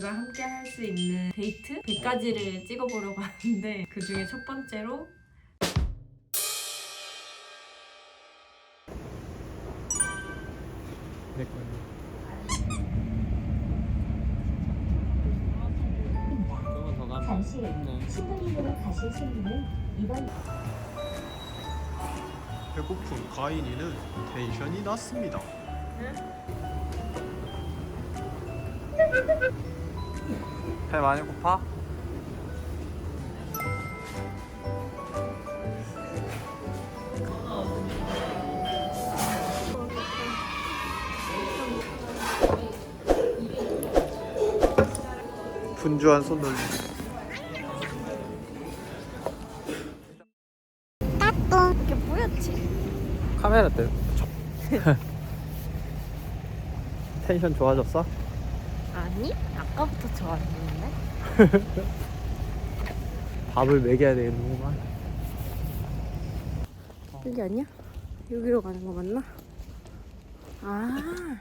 그분과 함께 할 수 있는 데이트 100가지를 찍어보려고 하는데 그 중에 첫 번째로 내 잠시 네. 신도림으로 가실 손님은 이번 배고픈 가인이는 텐션이 났습니다. 배 많이 고파? 분주한 손놀림. 이게 뭐였지? 카메라 때. 텐션 좋아졌어? 아니 아까부터 좋아했는데 밥을 먹여야 되겠는구만. 여기 아니야? 여기로 가는 거 맞나? 아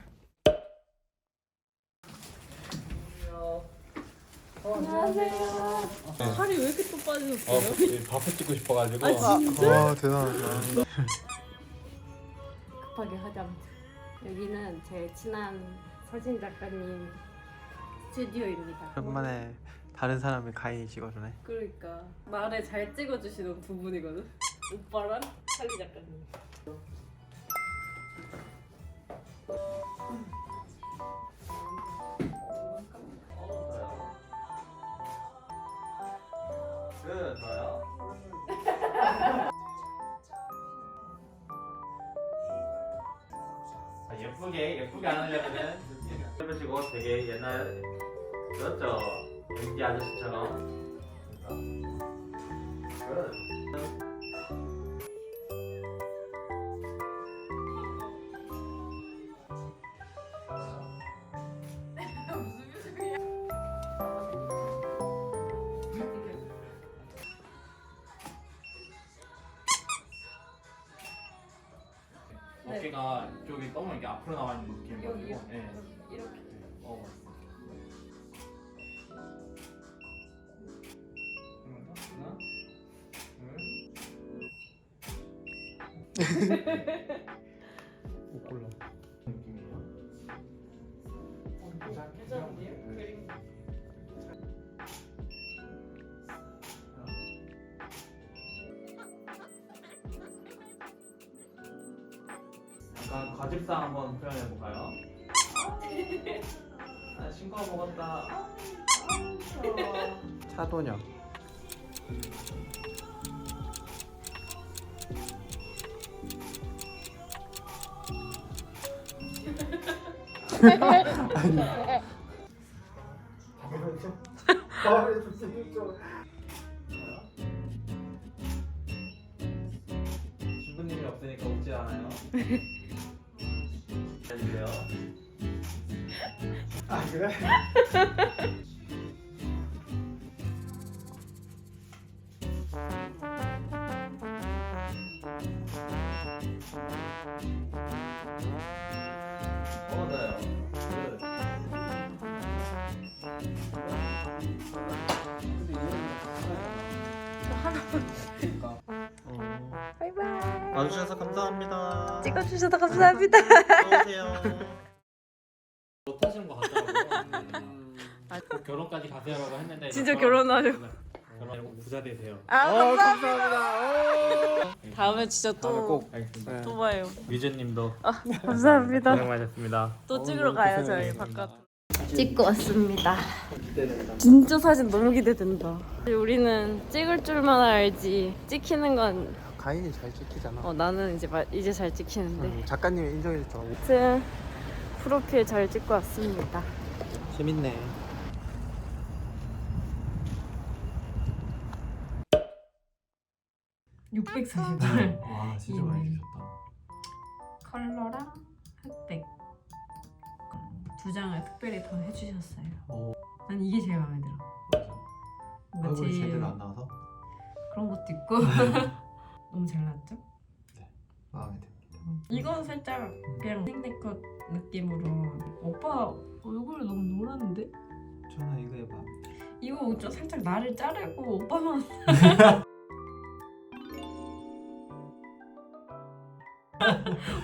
안녕하세요 살이 왜 이렇게 또 빠지셨어요? 밥을 찍고 싶어가지고. 아 진짜? 와 대단하다. 급하게 하자마자 여기는 제 친한 사진 작가님 스튜디오입니다 오랜만에 다른 사람의 가인이 찍어주네. 그러니까 말에 잘 찍어주시는 두 분이거든 오빠랑 찰리 작가님 그 좋아요. 예쁘게 예쁘게 안 하려면은 이렇게 해보시고 되게 옛날 그렇죠 MD 아저씨처럼 그러니까. 굿. 어깨가 이쪽이 너무 이렇게 앞으로 나와 있는 느낌이고 여기요? 네. 이렇게 어. 하나, 둘. 못 골라. 느낌이에요. 괜찮은데요? 그림 과즙상 한번 표현해 볼까요? 아, 신거 먹었다. 차도녀. 신부님이 해주세요. 아 그래? 끝. 바이바이 와주셔서 감사합니다. 찍어주셔서 감사합니다 어서오세요. 못하시는 것 같더라고요. 곧 결혼까지 가세요라고 했는데 진짜 이거 결혼하려고. 결혼하고 부자 되세요. 아 어, 감사합니다 다음에 진짜 다음에 또꼭 알겠습니다. 네. 또 봐요 위즈님도 감사합니다 고생 많으셨습니다. 또 찍으러 가요 저희. 바깥 찍고 왔습니다 진짜 사진 너무 기대된다 우리는 찍을 줄만 알지 찍히는 건 가인이 잘 찍히잖아. 어, 나는 이제 마- 이제 잘 찍히는데 응, 작가님이 인정해줬죠. 아무튼 프로필 잘 찍고 왔습니다 재밌네. (640원) 와 진짜 많이 주셨다. 컬러랑 흑백 두 장을 특별히 더 해주셨어요 오 난 이게 제일 마음에 들어 맞아. 뭔가 얼굴이 제일 제대로 안 나와서 그런 것도 있고 너무 잘 나왔죠? 마음에 듭니다. 이건 살짝 그냥 생네컷 느낌으로 오빠 얼굴이 너무 노란데? 저 5천 원 이거에 봐. 이거 좀 살짝 나를 자르고 오빠만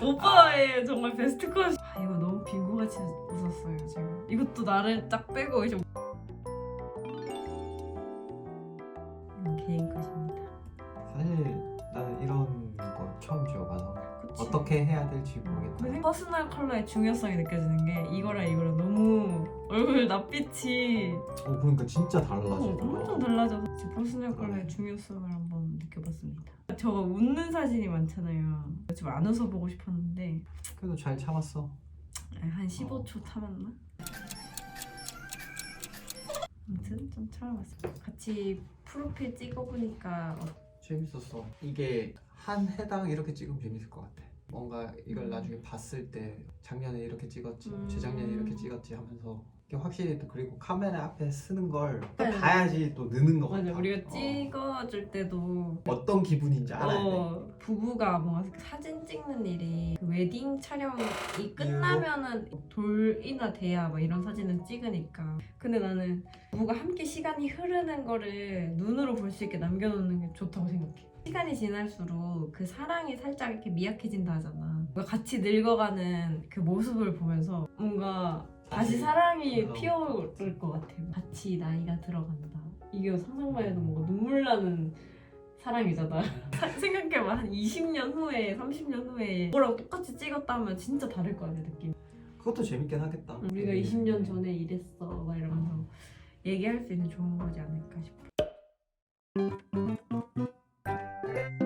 오빠의 정말 베스트 컷. 아 이거 너무 빙고같이 웃었어요 지금. 이것도 나를 딱 빼고 이제 어떻게 해야 될지 모르겠다. 근데 퍼스널 컬러의 중요성이 느껴지는 게 이거랑 이거랑 너무 얼굴 낯빛이 어 그러니까 진짜 달라지더라. 어, 엄청 달라져서 진짜 퍼스널 컬러의 중요성을 한번 느껴봤습니다. 저가 웃는 사진이 많잖아요. 지금 안 웃어 보고 싶었는데 그래도 잘 참았어. 한 15초 참았나? 아무튼 좀 참아봤어요. 같이 프로필 찍어보니까 어, 재밌었어. 이게 한 해당 이렇게 찍으면 재밌을 것 같아. 뭔가 이걸 음. 나중에 봤을 때 작년에 이렇게 찍었지, 음. 재작년에 이렇게 찍었지 하면서 이게 확실히 또 그리고 카메라 앞에 쓰는 걸 또 네. 봐야지 또 느는 것 맞아 같아. 우리가 어. 찍어줄 때도 어떤 기분인지 알아야 돼. 어, 부부가 뭔가 사진 찍는 일이 그 웨딩 촬영이 끝나면은 돌이나 돼야 뭐 이런 사진은 찍으니까 근데 나는 부부가 함께 시간이 흐르는 거를 눈으로 볼 수 있게 남겨놓는 게 좋다고 생각해 시간이 지날수록 그 사랑이 살짝 이렇게 미약해진다 하잖아. 뭔가 같이 늙어가는 그 모습을 보면서 뭔가 다시 다시, 사랑이 어. 피어오를 것 같아 같이 나이가 들어간다. 이게 상상만 해도 뭔가 눈물 나는 사랑이잖아. 사- 생각해봐. 한 20년 후에 30년 후에 그거랑 똑같이 찍었다면 진짜 다를 거 아니야 느낌. 그것도 재밌긴 하겠다. 우리가 음. 20년 전에 이랬어. 막 이러면서 얘기할 수 있는 좋은 거지 않을까 싶어 Thank you.